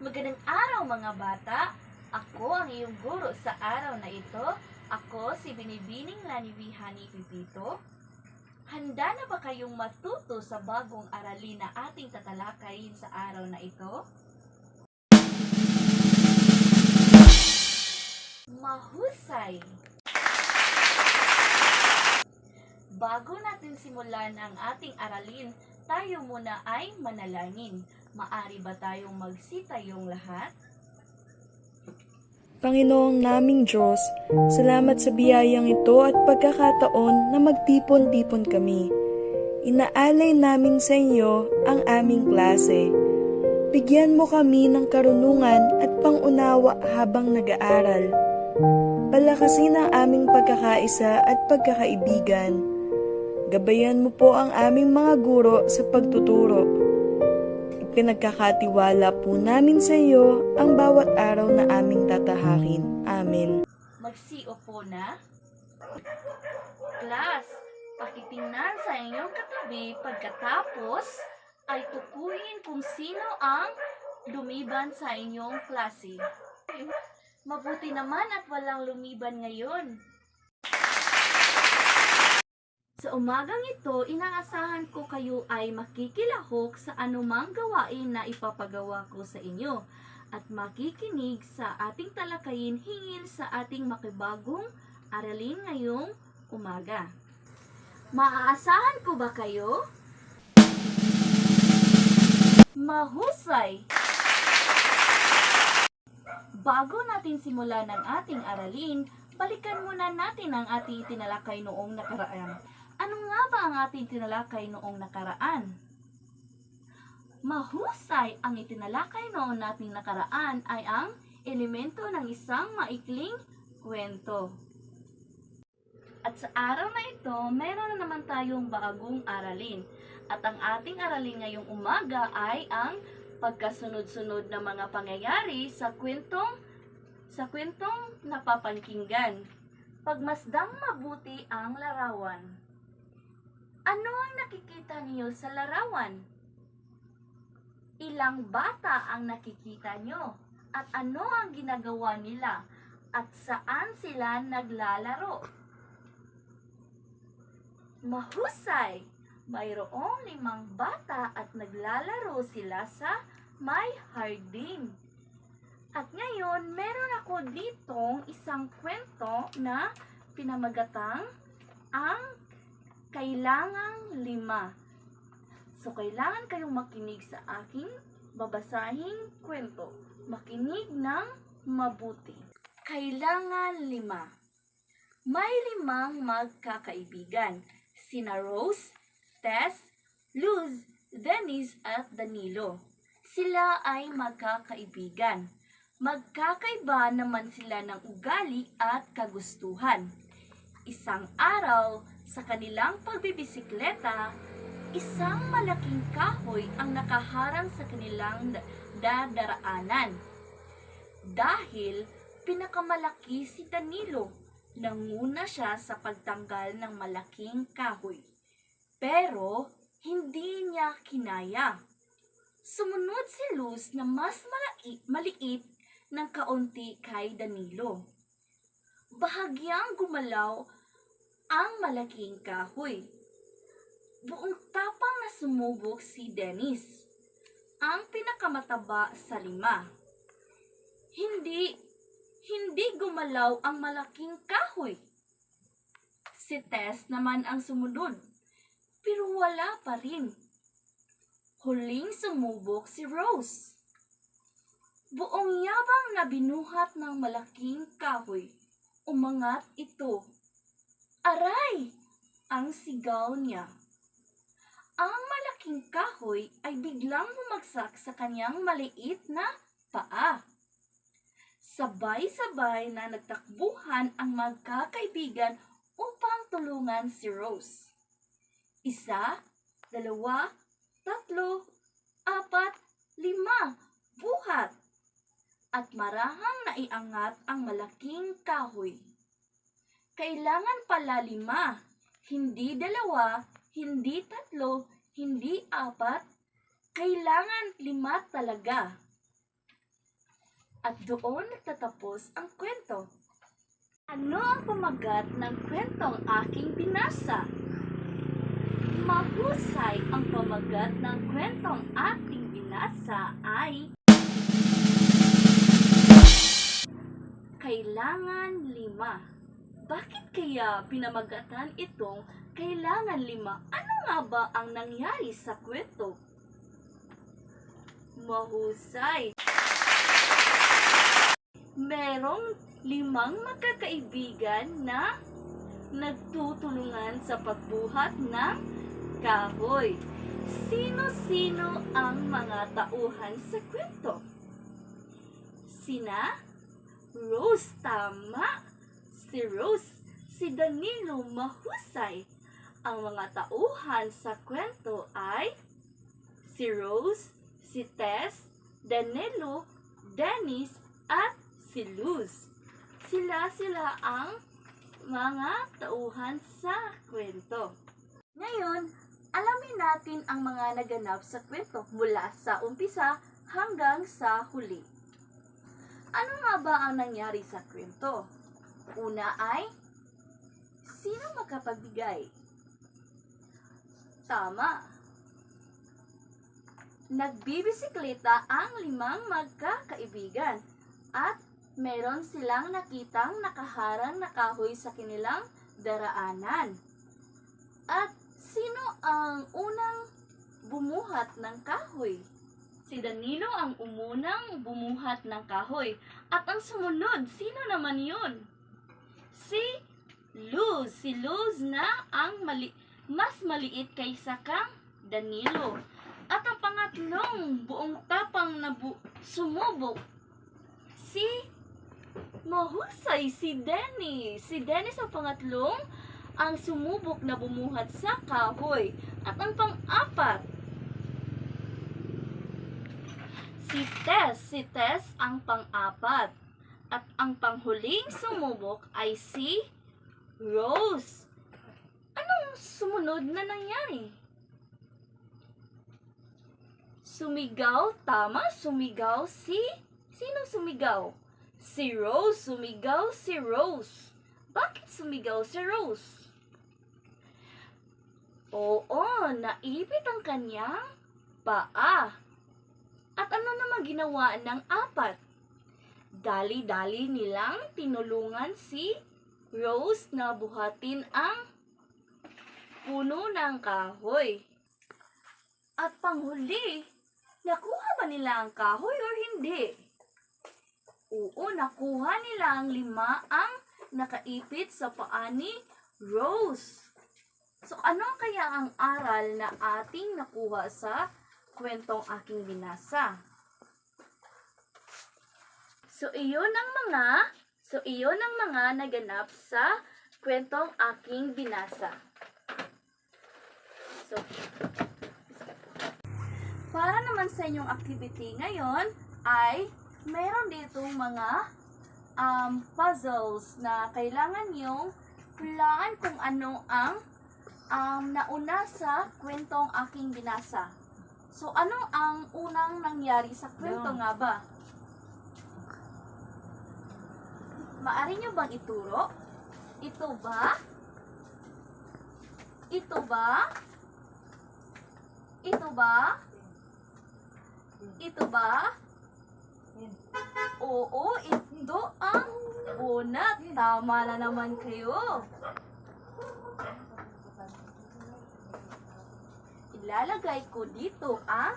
Magandang araw mga bata! Ako ang iyong guro sa araw na ito. Ako si Binibining Lanibihani Pipito. Handa na ba kayong matuto sa bagong aralin na ating tatalakayin sa araw na ito? Mahusay! Bago natin simulan ang ating aralin, tayo muna ay manalangin. Maari ba tayong magsitayong lahat? Panginoong naming Diyos, salamat sa biyayang ito at pagkakataon na magtipon-tipon kami. Inaalay namin sa inyo ang aming klase. Bigyan mo kami ng karunungan at pangunawa habang nag-aaral. Palakasin ang aming pagkakaisa at pagkakaibigan. Gabayan mo po ang aming mga guro sa pagtuturo. Pinagkakatiwala po namin sa iyo ang bawat araw na aming tatahakin. Amen. Magsiupo na. Class, pakitingnan sa inyong katabi pagkatapos ay tukuyin kung sino ang lumiban sa inyong klase. Mabuti naman at walang lumiban ngayon. Sa umagang ito, inaasahan ko kayo ay makikilahok sa anumang gawain na ipapagawa ko sa inyo at makikinig sa ating talakayin hingil sa ating makibagong aralin ngayong umaga. Maaasahan ko ba kayo? Mahusay! Bago natin simulan ang ating aralin, balikan muna natin ang ating tinalakay noong nakaraan. Nga ba ang ating tinalakay noong nakaraan? Mahusay ang itinalakay noon nating nakaraan ay ang elemento ng isang maikling kwento. At sa araw na ito, meron na naman tayong bagong aralin. At ang ating aralin ngayong umaga ay ang pagkasunod-sunod na mga pangyayari sa kwentong sa kwentong napapakinggan. Pagmasdang mabuti ang larawan. Ano ang nakikita niyo sa larawan? Ilang bata ang nakikita nyo? At ano ang ginagawa nila? At saan sila naglalaro? Mahusay! Mayroong limang bata at naglalaro sila sa may hardin. At ngayon, meron ako ditong isang kwento na pinamagatang ang kailangang lima. So, kailangan kayong makinig sa aking babasahing kwento. Makinig ng mabuti. Kailangan lima. May limang magkakaibigan. Sina Rose, Tess, Luz, Dennis at Danilo. Sila ay magkakaibigan. Magkakaiba naman sila ng ugali at kagustuhan. Isang araw, sa kanilang pagbibisikleta, isang malaking kahoy ang nakaharang sa kanilang da- dadaraanan. Dahil pinakamalaki si Danilo, nanguna siya sa pagtanggal ng malaking kahoy. Pero hindi niya kinaya. Sumunod si Luz na mas malai- maliit ng kaunti kay Danilo. Bahagyang gumalaw ang malaking kahoy. Buong tapang na sumubok si Dennis, ang pinakamataba sa lima. Hindi, hindi gumalaw ang malaking kahoy. Si Tess naman ang sumunod, pero wala pa rin. Huling sumubok si Rose. Buong yabang na binuhat ng malaking kahoy. Umangat ito. Aray! Ang sigaw niya. Ang malaking kahoy ay biglang bumagsak sa kanyang maliit na paa. Sabay-sabay na nagtakbuhan ang magkakaibigan upang tulungan si Rose. Isa, dalawa, tatlo, apat, lima, buhat. At marahang naiangat ang malaking kahoy. Kailangan pala lima, hindi dalawa, hindi tatlo, hindi apat, kailangan lima talaga. At doon nagtatapos ang kwento. Ano ang pamagat ng kwentong aking binasa? Mahusay ang pamagat ng kwentong ating binasa ay Kailangan lima. Bakit kaya pinamagatan itong kailangan lima? Ano nga ba ang nangyari sa kwento? Mahusay. Merong limang magkakaibigan na nagtutulungan sa pagbuhat ng kahoy. Sino-sino ang mga tauhan sa kwento? Sina Rose, tama. Si Rose, si Danilo, mahusay. Ang mga tauhan sa kwento ay si Rose, si Tess, Danilo, Dennis, at si Luz. Sila-sila ang mga tauhan sa kwento. Ngayon, alamin natin ang mga naganap sa kwento mula sa umpisa hanggang sa huli. Ano nga ba ang nangyari sa kwento? Una ay, sino makapagbigay? Tama. Nagbibisikleta ang limang magkakaibigan at meron silang nakitang nakaharang na kahoy sa kanilang daraanan. At sino ang unang bumuhat ng kahoy? Si Danilo ang umunang bumuhat ng kahoy. At ang sumunod, sino naman yun? Si Luz. Si Luz na ang mali mas maliit kaysa kang Danilo. At ang pangatlong buong tapang na bu- sumubok, si Mahusay, si Dennis. Si Dennis ang pangatlong ang sumubok na bumuhat sa kahoy. At ang pang-apat, Si Tess, si Tess ang pang-apat. At ang panghuling sumubok ay si Rose. Anong sumunod na nangyari? Sumigaw, tama, sumigaw si... Sino sumigaw? Si Rose, sumigaw si Rose. Bakit sumigaw si Rose? Oo, naipit ang kanyang paa. At ano naman ginawa ng apat? Dali-dali nilang tinulungan si Rose na buhatin ang puno ng kahoy. At panghuli, nakuha ba nila ang kahoy or hindi? Oo, nakuha nila ang lima ang nakaipit sa paa ni Rose. So ano kaya ang aral na ating nakuha sa kwentong aking binasa? So iyon ang mga so iyon ang mga naganap sa kwentong aking binasa. So para naman sa inyong activity ngayon ay meron ditong mga um, puzzles na kailangan niyong hulaan kung ano ang um, nauna sa kwentong aking binasa. So, ano ang unang nangyari sa kwento nga ba? Maari nyo bang ituro? Ito ba? Ito ba? Ito ba? Ito ba? Oo, ito ang una. Tama na naman kayo. Ilalagay ko dito ang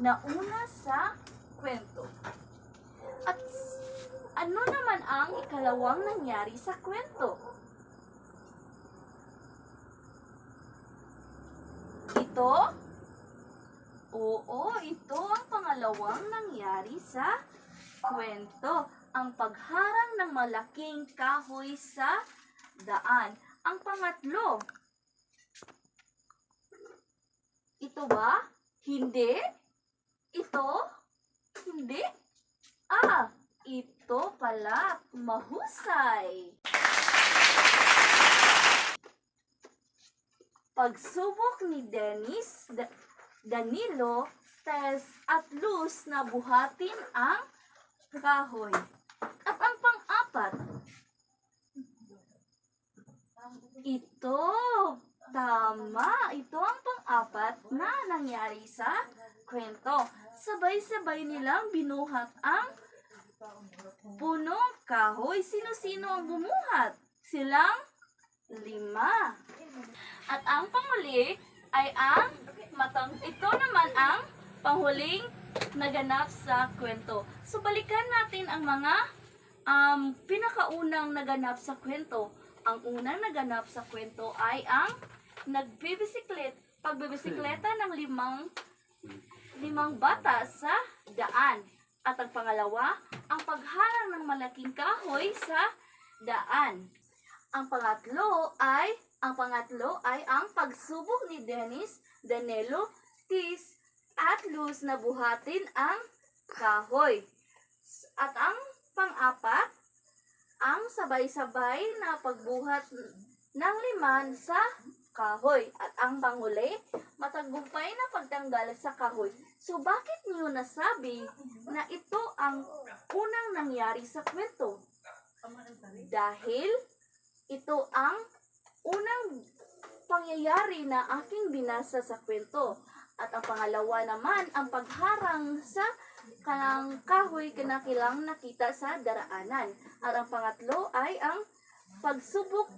nauna sa kwento. At ano naman ang ikalawang nangyari sa kwento? Ito? Oo, ito ang pangalawang nangyari sa kwento. Ang pagharang ng malaking kahoy sa daan. Ang pangatlo, ito ba? Hindi? Ito? Hindi? Ah, ito pala. Mahusay. Pagsubok ni Dennis, Da- Danilo, Tess at Luz na buhatin ang kahoy. At ang pang-apat, ito, tama, ito ang pang-apat na nangyari sa kwento. Sabay-sabay nilang binuhat ang punong kahoy. Sino-sino ang bumuhat? Silang lima. At ang panghuli ay ang matang ito naman ang panghuling naganap sa kwento. So balikan natin ang mga um, pinakaunang naganap sa kwento. Ang unang naganap sa kwento ay ang nagbibisiklet, pagbibisikleta ng limang limang bata sa daan. At ang pangalawa, ang pagharang ng malaking kahoy sa daan. Ang pangatlo ay ang pangatlo ay ang pagsubok ni Dennis, Danilo, Tis at Luz na buhatin ang kahoy. At ang pang-apat, ang sabay-sabay na pagbuhat ng liman sa kahoy. At ang panghuli, matagumpay na pagtanggal sa kahoy. So bakit niyo nasabi na ito ang unang nangyari sa kwento? Dahil ito ang unang pangyayari na aking binasa sa kwento. At ang pangalawa naman, ang pagharang sa kanang kahoy kinakilang nakita sa daraanan. At ang pangatlo ay ang pagsubok,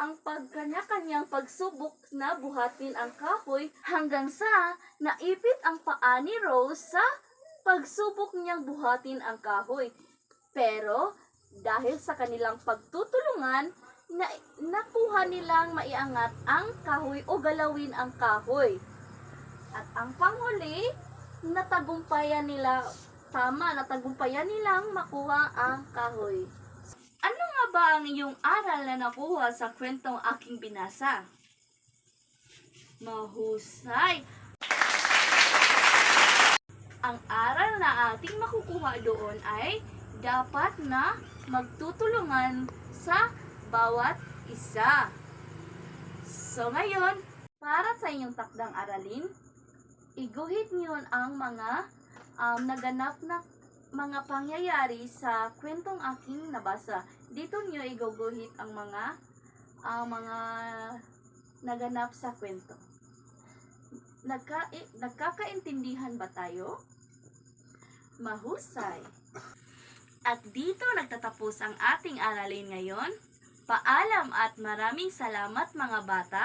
ang pagkanya-kanyang pagsubok na buhatin ang kahoy hanggang sa naipit ang paa ni Rose sa pagsubok niyang buhatin ang kahoy. Pero dahil sa kanilang pagtutulungan, na, nakuha nilang maiangat ang kahoy o galawin ang kahoy. At ang panghuli, natagumpayan nila, tama, natagumpayan nilang makuha ang kahoy. Ba ang iyong aral na nakuha sa kwentong aking binasa? Mahusay! Ang aral na ating makukuha doon ay dapat na magtutulungan sa bawat isa. So ngayon, para sa inyong takdang aralin, iguhit niyo ang mga um, naganap na mga pangyayari sa kwentong aking nabasa. Dito niyo iguguhit ang mga ang mga naganap sa kwento. Nagka, eh, nagkakaintindihan ba tayo? Mahusay. At dito nagtatapos ang ating aralin ngayon. Paalam at maraming salamat mga bata.